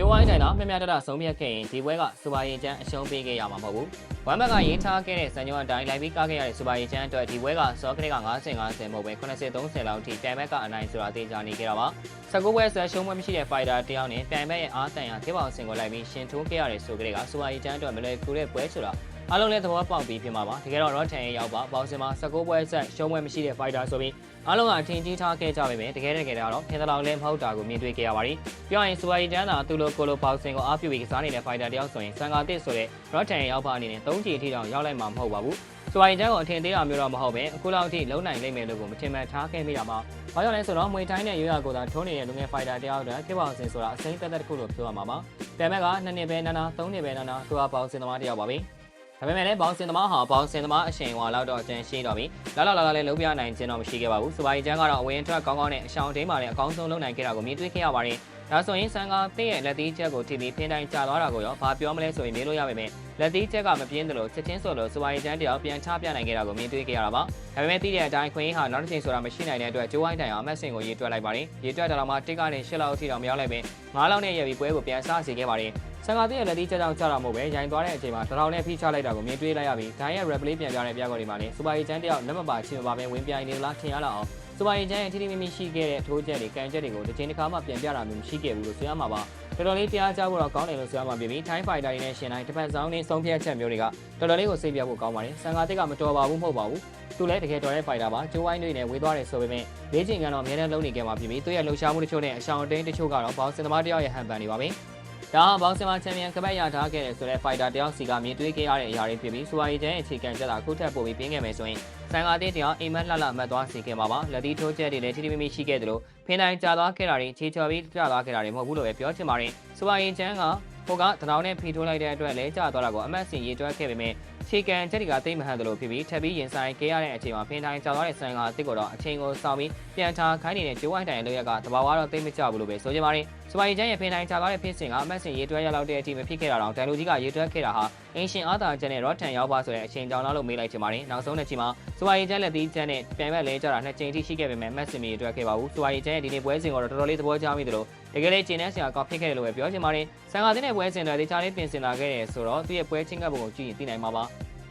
ကျိုးဝိုင်းတိုင်းတော့မြမြတတဆုံးဖြတ်ခဲ့ရင်ဒီပွဲကစူပါရင်ချမ်းအရှုံးပေးခဲ့ရမှာမဟုတ်ဘူး။ဝမ်ဘက်ကရေးထားခဲ့တဲ့စံညွှန်းအတိုင်းလိုက်ပြီးကားခဲ့ရတဲ့စူပါရင်ချမ်းအတွက်ဒီပွဲကစောကလေးက90 50မဟုတ်ပဲ80 30လောက်ထိပြိုင်ဘက်ကအနိုင်ဆိုတာသိကြနေခဲ့တာပါ။19ပွဲဆွဲရှုံးပွဲမရှိတဲ့ဖိုင်တာတယောက်နဲ့ပြိုင်ဘက်ရဲ့အားတန်ရာခေပေါင်စင်ကိုလိုက်ပြီးရှင်ထိုးခဲ့ရတဲ့ဆိုကလေးကစူပါရင်ချမ်းအတွက်မလွယ်ကူတဲ့ပွဲဆိုတာ အားလုံးလည်းသဘောပေါက်ပြီးဖြစ်မှာပါတကယ်တော့ Rotten ရဲ့ရောက်ပါပေါင်းစင်မှာ19ပွဲဆက်ရှုံးပွဲမရှိတဲ့ fighter ဆိုပြီးအားလုံးကအထင်ကြီးထားခဲ့ကြပေမဲ့တကယ်တကယ်တော့ထင်သလောက်လည်းမဟုတ်တာကိုမြင်တွေ့ခဲ့ရပါတယ်ပြောရင်စူပါရီတန်သာသူလိုကိုလိုပေါင်းစင်ကိုအားပြုပြီးကစားနေတဲ့ fighter တယောက်ဆိုရင်စံကာတစ်ဆိုတဲ့ Rotten ရဲ့ရောက်ပါအနေနဲ့3ချီအထိတောင်ရောက်လိုက်မှာမဟုတ်ပါဘူးစူပါရီတန်ကိုအထင်သေးတာမျိုးတော့မဟုတ်ပဲအခုလောက်အထိလုံနိုင်လိမ့်မယ်လို့ကိုမထင်မှန်ထားခဲ့မိတာမှာဘာကြောင့်လဲဆိုတော့မွေတိုင်းနဲ့ရွေးရကိုသာထုံးနေတဲ့လူငယ် fighter တယောက်အတွက်ခေပေါင်စင်ဆိုတာအစိမ့်သက်သက်တစ်ခုလို့ပြောရမှာပါပြန်မဲ့က2နှစ်ပဲနာနာ3နှစ်ပဲနာနာသူကပေါင်းစင်သမားတယောက်ပါပဲ ဒါပေမဲ့လည်းဘောင်စင်သမားဟာဘောင်စင်သမားအချိန်ဝါလောက်တော့အကျန်ရှိတော့ပြီလာလာလာလာလည်းလုံးပြနိုင်ခြင်းတော့မရှိခဲ့ပါဘူးစပိုင်ချန်ကတော့အဝင်ထွက်ကောင်းကောင်းနဲ့အရှောင်းတိန်မာလည်းအကောင်းဆုံးလုပ်နိုင်ခဲ့တာကိုမြင်တွေ့ခဲ့ရပါတယ်ဒါဆိုရင်ဆန်ကတဲ့ရဲ့လက်သီးချက်ကိုထိပြီးဖင်းတိုင်းကျသွားတာကိုရောဘာပြောမလဲဆိုရင်မေးလို့ရပါမယ်လက်သီးချက်ကမပြင်းတယ်လို့ချက်ချင်းဆိုလို့စပိုင်ချန်တယောက်ပြန်ချပြနိုင်ခဲ့တာကိုမြင်တွေ့ခဲ့ရတာပါဒါပေမဲ့သိတဲ့အတိုင်းခွင်းဟာနောက်တစ်ချိန်ဆိုတာမရှိနိုင်တဲ့အတွက်ဂျိုးဝိုင်းတိုင်အောင်အမတ်စင်ကိုရေးတွက်လိုက်ပါတယ်ရေးတွက်တာတော့မှတစ်ကနေ၈လောက်အထိတော့မရောက်လိုက်ပဲ9လောက်နဲ့ရပြီးပွဲကိုပြန်ဆစီခဲ့ပါတယ် ဆန်ကာတဲ့လက်တီးချက်ကြောင့်ကြတာမဟုတ်ပဲရိုင်သွားတဲ့အချိန်မှာတထောင်နဲ့ဖိချလိုက်တာကိုမြင်တွေ့လိုက်ရပြီးဒိုင်းရဲ့ replay ပြန်ပြတဲ့ပြကော်ဒီမှာလည်းစူပါရီချန်တယောက်လက်မပါချင်မပါပဲဝင်ပြိုင်နေလားထင်ရလောက်အောင်စူပါရီချန်ရဲ့ထိထိမိမိရှိခဲ့တဲ့ထိုးချက်တွေကန်ချက်တွေကိုတစ်ချိန်တစ်ခါမှပြန်ပြတာမျိုးမရှိခဲ့ဘူးလို့ဆိုရမှာပါတော်တော်လေးတရားကြဖို့တော့ကောင်းတယ်လို့ဆိုရမှာပြည်ပြီး Time Fighter တွေနဲ့ရှင်တိုင်းတစ်ဖက်ဆောင်နဲ့ဆုံးဖြတ်ချက်မျိုးတွေကတော်တော်လေးကိုစိတ်ပြဖို့ကောင်းပါတယ်ဆန်ကာတဲ့ကမတော်ပါဘူးမဟုတ်ပါဘူးသူလည်းတကယ်တော်တဲ့ fighter ပါကျိုးဝိုင်းတွေနဲ့ဝေးသွားတယ်ဆိုပေမဲ့လေးချိန်ကတော့အများနဲ့လုံးနေခဲ့မှာပြည်ပြီးသူရဲ့လှုပ်ရှားမှုတချို့နဲ့အရှောင်အတိန်တချို့ကတော့ဘောင်စင်သမားတယောက်ရဲ့ဟန်ပန်နေပါပဲ ဒါဟာဘောင်စင်မာချန်ပီယံကပတ်ရထားခဲ့တဲ့ဆိုတဲ့ fighter တယောက်စီကမြင်တွေ့ခဲ့ရတဲ့အရာတွေဖြစ်ပြီးစူပါရီချန်ရဲ့အခြေခံချက်တာခုထပ်ပို့ပြီးပြင်းခဲ့မယ်ဆိုရင်ဆန်ကားတင်းတယောက်အိမ်မက်လှလှမှတ်သွားစီခဲ့မှာပါလက်သီးထိုးချက်တွေလည်းထိထိမိမိရှိခဲ့တယ်လို့ဖင်တိုင်းကြာသွားခဲ့တာတွေခြေချော်ပြီးကြာသွားခဲ့တာတွေမဟုတ်ဘူးလို့ပဲပြောချင်ပါတယ်စူပါရီချန်ကဟိုကတနောင်နဲ့ဖီထိုးလိုက်တဲ့အတွက်လဲကြာသွားတာကိုအမတ်စင်ရေးတွက်ခဲ့ပေမဲ့ ခြေကန်ချက်တွေကတိတ်မဟန်တယ်လို့ဖြစ်ပြီးထပ်ပြီးရင်ဆိုင်ခဲ့ရတဲ့အချိန်မှာဖင်တိုင်းကြာသွားတဲ့ဆန်ကားတစ်ကိုတော့အချိန်ကိုစောင့်ပြီးပြန်ထားခိုင်းနေတဲ့ကျိုးဝိုင်းတိုင်ရဲ့လောက်ရကတဘာဝတော့တိတ်မကြဘူးလို့ပဲဆိုချင်ပါတယ်စပိုင်ချန်ရဲ့ဖင်တိုင်းကြာသွားတဲ့ဖြစ်စဉ်ကအမတ်စင်ရေးတွက်ရလောက်တဲ့အထိမဖြစ်ခဲ့တာတော့ဒန်လူကြီးကရေးတွက်ခဲ့တာဟာအင်ရှင်အားသာချက်နဲ့ရော့ထန်ရောက်ပါဆိုတဲ့အချိန်ကြောင်းလောက်လို့မေးလိုက်ချင်ပါတယ်နောက်ဆုံးတစ်ချိန်မှာစပိုင်ချန်လက်သီးချန်နဲ့ပြန်မဲ့လဲကြတာနှစ်ချိန်ထိရှိခဲ့ပေမဲ့မတ်စင်မီရေးတွက်ခဲ့ပါဘူးစပိုင်ချန်ရဲ့ဒီနေ့ပွဲစဉ်ကတော့တော်တော်လေးသဘောကျမိတယ်လို့တကယ်လေးကျင်းနေစရာကောင်းဖြစ်ခဲ့တယ်လို့ပဲပြောချင်ပါတယ်ဆန်ကာတင်းတဲ့ပွဲစဉ်တွေတခြားလေးပြင်ဆင်လာခဲ့တယ်ဆိုတော့သူ့ရဲ့ပွဲချင်းကပ်ပုံကိုကြည့်ရင်သိနိုင်မှာပါ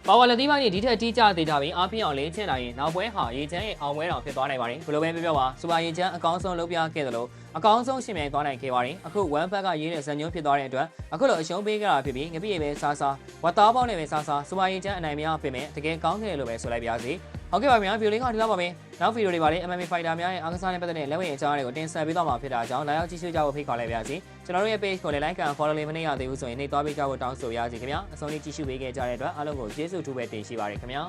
ပါဝါလက်သီးပိုင်းဒီထက်တိကျသေးတာပြီးအားပြင်းအောင်လေးချင်လာရင်နောက်ပွဲဟာရေချမ်းရဲ့အောင်ပွဲတော်ဖြစ်သွားနိုင်ပါတယ်ဘယ်လိုပဲပြောပြောပါစူပါရေချမ်းအကောင်းဆုံးလုပ်ပြခဲ့တယ်လို့အကောင်းဆုံးရှင်မြန်သွားနိုင်ခဲ့ပါတယ်အခု one pack ကရေးတဲ့ဇန်ညုံဖြစ်သွားတဲ့အတွက်အခုလိုအရှုံးပေးကြတာဖြစ်ပြီးငပိရေပဲစားစားဝတ်သားပေါင်းနဲ့ပဲစားစားစူပါရေချမ်းအနိုင်မရပြင်မဲ့တကယ်ကောင်းခဲ့တယ်လို့ပဲဆိုလိုက်ပါရစေ ဟုတ်ကဲ့ပါဗျာဗီဒီယိုလေးကဒီလောက်ပါပဲနောက်ဗီဒီယိုတွေပါလေ MMA fighter များရဲ့အားကစားနဲ့ပတ်သက်တဲ့လက်ဝင်အကြောင်းတွေကိုတင်ဆက်ပေးသွားမှာဖြစ်တာကြောင့်လာရောက်ကြည့်ရှုကြဖို့ဖိတ်ခေါ်လိုက်ပါရစေကျွန်တော်တို့ရဲ့ page ကိုလည်း like and follow လေးမနေရသေးဘူးဆိုရင်နှိပ်သွားပေးကြဖို့တောင်းဆိုရစီခင်ဗျာအဆုံးလေးကြည့်ရှုပေးခဲ့ကြတဲ့အတွက်အားလုံးကိုကျေးဇူးထူးပဲတင်ရှိပါရခင်ဗျာ